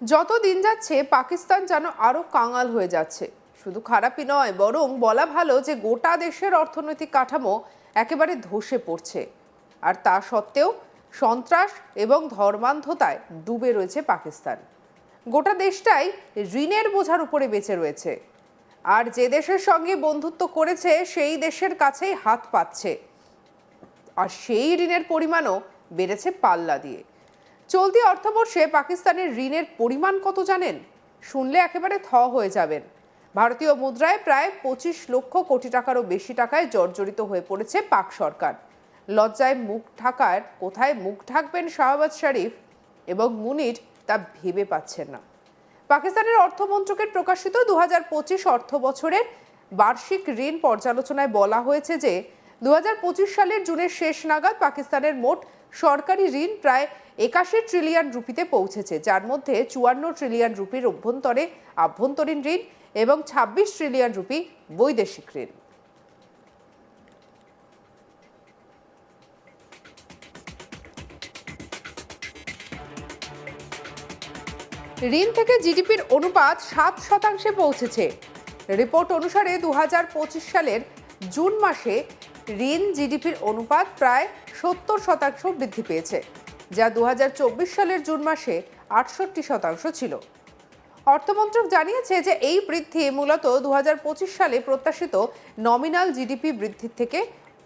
যত দিন যাচ্ছে, পাকিস্তান যেন আরও কাঙাল হয়ে যাচ্ছে। শুধু খারাপই নয়, বরং বলা ভালো যে গোটা দেশের অর্থনৈতিক কাঠামো একেবারে ধসে পড়ছে। আর তা সত্ত্বেও সন্ত্রাস এবং ধর্মান্ধতায় ডুবে রয়েছে পাকিস্তান। গোটা দেশটাই ঋণের বোঝার উপরে বেঁচে রয়েছে। আর যে দেশের সঙ্গে বন্ধুত্ব করেছে, সেই দেশের কাছেই হাত পাচ্ছে। আর সেই ঋণের পরিমাণও বেড়েছে পাল্লা দিয়ে। চলতি অর্থবর্ষে পাকিস্তানের ঋণের পরিমাণ কত জানেন? শুনলে একেবারে থ হয়ে যাবেন। ভারতীয় মুদ্রায় প্রায় পঁচিশ লক্ষ কোটি টাকারও বেশি টাকায় জর্জরিত হয়ে পড়েছে পাক সরকার। লজ্জায় মুখ ঢাকার কোথায় মুখ ঢাকবেন শাহবাজ শরীফ এবং মুনির তা ভেবে পাচ্ছেন না। পাকিস্তানের অর্থমন্ত্রকের প্রকাশিত দু হাজার পঁচিশ অর্থ বছরের বার্ষিক ঋণ পর্যালোচনায় বলা হয়েছে যে দু হাজার পঁচিশ সালের জুনের শেষ নাগাদ পাকিস্তানের মোট সরকারি ঋণ প্রায় একাশি ট্রিলিয়ন রুপিতে পৌঁছেছে, যার মধ্যে চুয়ান্ন ট্রিলিয়ন রুপির অভ্যন্তরে আভ্যন্তরীণ ঋণ এবং ছাব্বিশ ট্রিলিয়ন রুপি বৈদেশিক ঋণ। ঋণ থেকে জিডিপির অনুপাত সাত শতাংশে পৌঁছেছে। রিপোর্ট অনুসারে দু হাজার পঁচিশ সালের জুন মাসে ঋণ জিডিপির অনুপাত প্রায় সত্তর শতাংশ বৃদ্ধি পেয়েছে, যা দু হাজার চব্বিশ সালের জুন মাসে আটষট্টি শতাংশ ছিল। অর্থমন্ত্রক জানিয়েছে যে এই বৃদ্ধি মূলত দু হাজার পঁচিশ সালে প্রত্যাশিত নমিনাল জিডিপি বৃদ্ধির থেকে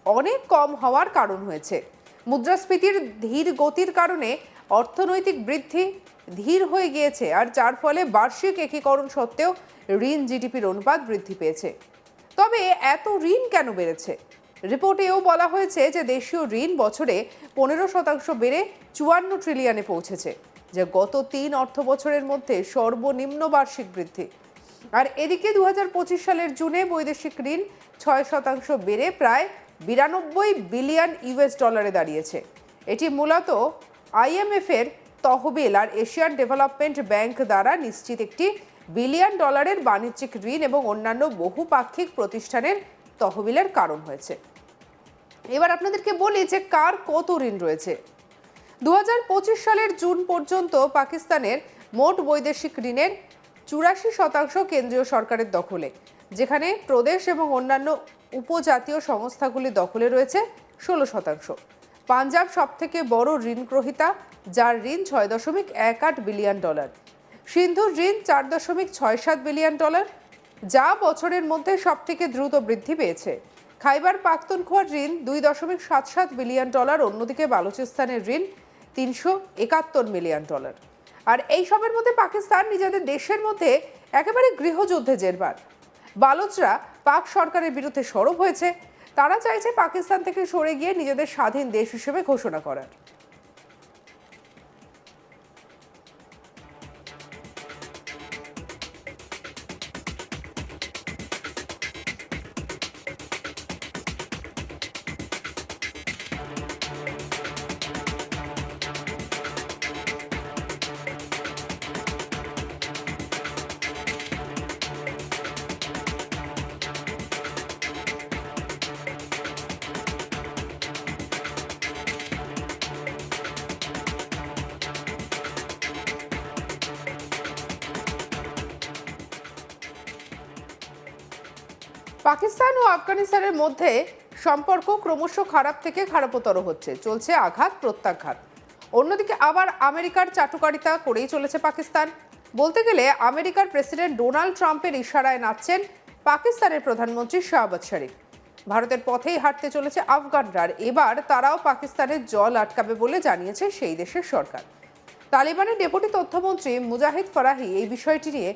অনেক কম হওয়ার কারণ হয়েছে। মুদ্রাস্ফীতির ধীর গতির কারণে অর্থনৈতিক বৃদ্ধি ধীর হয়ে গিয়েছে, আর যার ফলে বার্ষিক একীকরণ সত্ত্বেও ঋণ জিডিপির অনুপাত বৃদ্ধি পেয়েছে। তবে এত ঋণ কেন বেড়েছে? রিপোর্টেও বলা হয়েছে যে দেশীয় ঋণ বছরে পনেরো শতাংশ বেড়ে চুয়ান্ন ট্রিলিয়নে পৌঁছেছে, যা গত তিন অর্থ বছরের মধ্যে সর্বনিম্ন বার্ষিক বৃদ্ধি। আর এদিকে দু হাজার পঁচিশ সালের জুনে বৈদেশিক ঋণ ছয় শতাংশ বেড়ে প্রায় বিরানব্বই বিলিয়ন ইউএস ডলারে দাঁড়িয়েছে। এটি মূলত আইএমএফের তহবিল আর এশিয়ান ডেভেলপমেন্ট ব্যাংক দ্বারা নিশ্চিত একটি বিলিয়ন ডলারের বাণিজ্যিক ঋণ এবং অন্যান্য বহুপাক্ষিক প্রতিষ্ঠানের তহবিলের কারণ হয়েছে। এবার আপনাদেরকে বলি যে কার কত ঋণ রয়েছে। দু হাজার পঁচিশ সালের জুন পর্যন্ত পাকিস্তানের মোট বৈদেশিক ঋণের চুরাশি শতাংশ কেন্দ্রীয় সরকারের দখলে, যেখানে প্রদেশ এবং অন্যান্য উপজাতীয় সংস্থাগুলি দখলে রয়েছে ষোলো শতাংশ। পাঞ্জাব সবথেকে বড় ঋণ গ্রহীতা যার ঋণ ছয় দশমিক এক আট বিলিয়ন ডলার। সিন্ধুর ঋণ চার দশমিক ছয় সাত বিলিয়ন ডলার, যা বছরের মধ্যে সবথেকে দ্রুত বৃদ্ধি পেয়েছে। খাইবার পাখতুনখোয়ার ঋণ দুই দশমিক সাত সাত বিলিয়ন ডলার, অন্যদিকে বালুচিস্তানের ঋণ তিনশো একাত্তর মিলিয়ন ডলার। আর এই সবের মধ্যে পাকিস্তান নিজেদের দেশের মধ্যে একেবারে গৃহযুদ্ধে জেরবার। বালোচরা পাক সরকারের বিরুদ্ধে সরব হয়েছে। তারা চাইছে পাকিস্তান থেকে সরে গিয়ে নিজেদের স্বাধীন দেশ হিসেবে ঘোষণা করার। পাকিস্তান ও আফগানিস্তানের মধ্যে সম্পর্ক ক্রমশ খারাপ থেকে খারাপতর হচ্ছে। চলছে আঘাত, প্রত্যাঘাত। অন্যদিকে আবার আমেরিকার চাটুকারিতা করেই চলেছে পাকিস্তান। বলতে গেলে আমেরিকার প্রেসিডেন্ট ডোনাল্ড ট্রাম্পের ইশারায় নাচছেন পাকিস্তানের প্রধানমন্ত্রী শাহবাজ শরীফ। ভারতের পথেই হাঁটতে চলেছে আফগানরা এবার তারাও পাকিস্তানের জল আটকাবে বলে জানিয়েছে সেই দেশের সরকার। তালিবানের ডেপুটি তথ্যমন্ত্রী মুজাহিদ ফরাহি এই বিষয়টি নিয়ে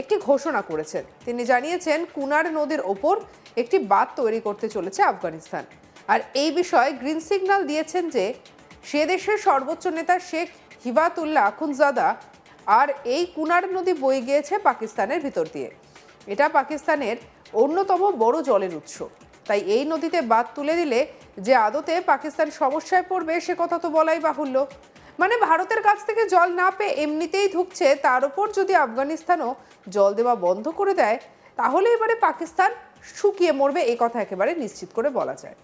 একটি ঘোষণা করেছেন। তিনি জানিয়েছেন, কুনার নদীর ওপর একটি বাঁধ তৈরি করতে চলেছে আফগানিস্তান। আর এই বিষয়ে গ্রিন সিগন্যাল দিয়েছেন যে, সে দেশের সর্বোচ্চ নেতা শেখ হিবাতুল্লাহ আখুনজাদা আর এই কুনার নদী বয়ে গিয়েছে পাকিস্তানের ভিতর দিয়ে। এটা পাকিস্তানের অন্যতম বড় জলের উৎস। তাই এই নদীতে বাঁধ তুলে দিলে যে আদতে পাকিস্তান সমস্যায় পড়বে, সে কথা তো বলাই বাহুল্য। মানে ভারতের কাছ থেকে জল না পেয়ে এমনিতেই ধুকছে, তার উপর যদি আফগানিস্তানও জল দেওয়া বন্ধ করে দেয়, তাহলে এবারে পাকিস্তান শুকিয়ে মরবে, এ কথা একেবারে নিশ্চিত করে বলা যায়।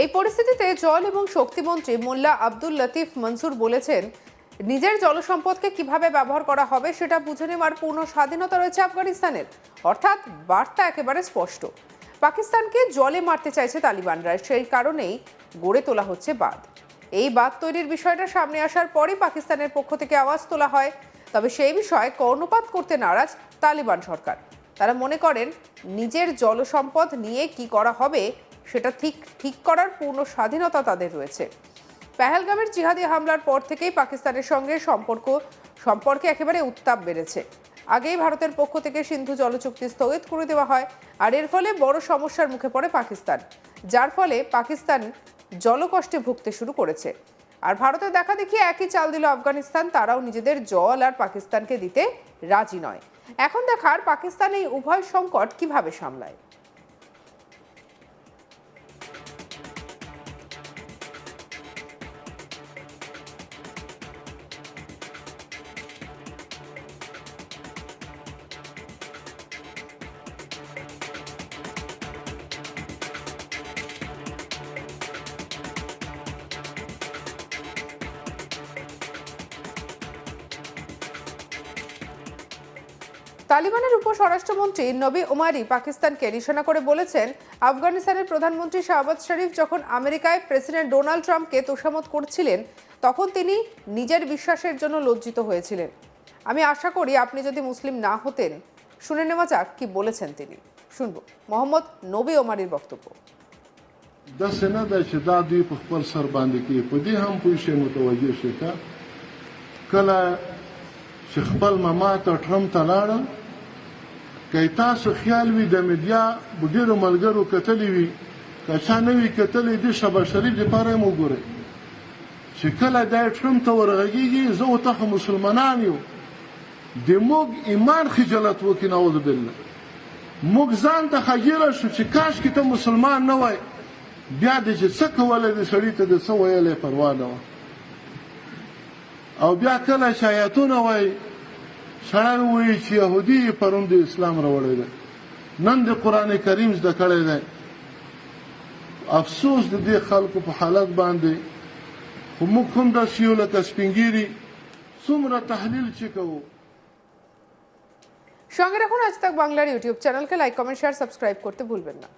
এই পরিস্থিতিতে জল এবং শক্তিমন্ত্রী মোল্লা আব্দুল লতিফ মনসুর বলেছেন, নিজের জলসম্পদকে কীভাবে ব্যবহার করা হবে সেটা বুঝে নেওয়ার পূর্ণ স্বাধীনতা রয়েছে আফগানিস্তানের। অর্থাৎ বার্তা একেবারে স্পষ্ট। পাকিস্তানকে জলে মারতে চাইছে তালিবানরা, সেই কারণেই গড়ে তোলা হচ্ছে বাঁধ। এই বাঁধ তৈরির বিষয়টা সামনে আসার পরই পাকিস্তানের পক্ষ থেকে আওয়াজ তোলা হয়। তবে সেই বিষয়ে কর্ণপাত করতে নারাজ তালিবান সরকার। তারা মনে করেন, নিজের জলসম্পদ নিয়ে কি করা হবে সেটা ঠিক ঠিক করার পূর্ণ স্বাধীনতা তাদের রয়েছে। পেহেলগামের জিহাদি হামলার পর থেকেই পাকিস্তানের সঙ্গে সম্পর্ক, সম্পর্কে একেবারে উত্তাপ বেড়েছে। আগেই ভারতের পক্ষ থেকে সিন্ধু জলচুক্তি স্থগিত করে দেওয়া হয়, আর এর ফলে বড় সমস্যার মুখে পড়ে পাকিস্তান, যার ফলে পাকিস্তান জলকষ্টে ভুগতে শুরু করেছে। আর ভারতের দেখা দেখি একই চাল দিল আফগানিস্তান, তারাও নিজেদের জল আর পাকিস্তানকে দিতে রাজি নয়। এখন দেখার পাকিস্তান এই উভয় সংকট কীভাবে সামলায়? তালিবানের উপ স্বরাষ্ট্রমন্ত্রী নবী ওমারি পাকিস্তানকে নিশানা করে বলেছেন আফগানিস্তানের প্রধানমন্ত্রী শাহবাজ শরীফ যখন আমেরিকায় প্রেসিডেন্ট ডোনাল্ড ট্রাম্পকে তোষামত করছিলেন তখন তিনি নিজের বিশ্বাসের জন্য লজ্জিত হয়েছিলেন আমি আশা করি আপনি যদি মুসলিম না হতেন শুনে নেওয়া যাক কি বলেছেন তিনি শুনব মোহাম্মদ নবী ওমারির বক্তব্য داسې نه ده چې دا دوی په خپل سر باندې کې په دې هم پوه شي متوجه شي که کله چې خپل ماما ته ټرمپ ته لاړه که تاسو خیال وي د میډیا ډېرو ملګرو کتلی وي. که چا نه وي کتلی د شبه شریف لپاره هم وګورئ. چې کله دا ټرمپ ته ورغږېږي زه او ته مسلمانان یو. د موږ ایمان خجالت وکړي نعوذ بالله. موږ ځان ته خجیره شو چې کاش کې ته مسلمان نه وای. بیا د چې څه کوله د سړی ته د څه ویلې پروا نه او بیا کله چې آیاتونه وای سړی وایي چې یهودي پرون د اسلام راوړی دی نن د قران کریم زده کړی دی افسوس د دې خلکو په حالت باندې خو موږ هم داسې یو لکه سپینګیري څومره تحلیل چې کوو সঙ্গে রাখুন আজ তাক বাংলার ইউটিউব চ্যানেলকে লাইক কমেন্ট শেয়ার সাবস্ক্রাইব করতে ভুলবেন না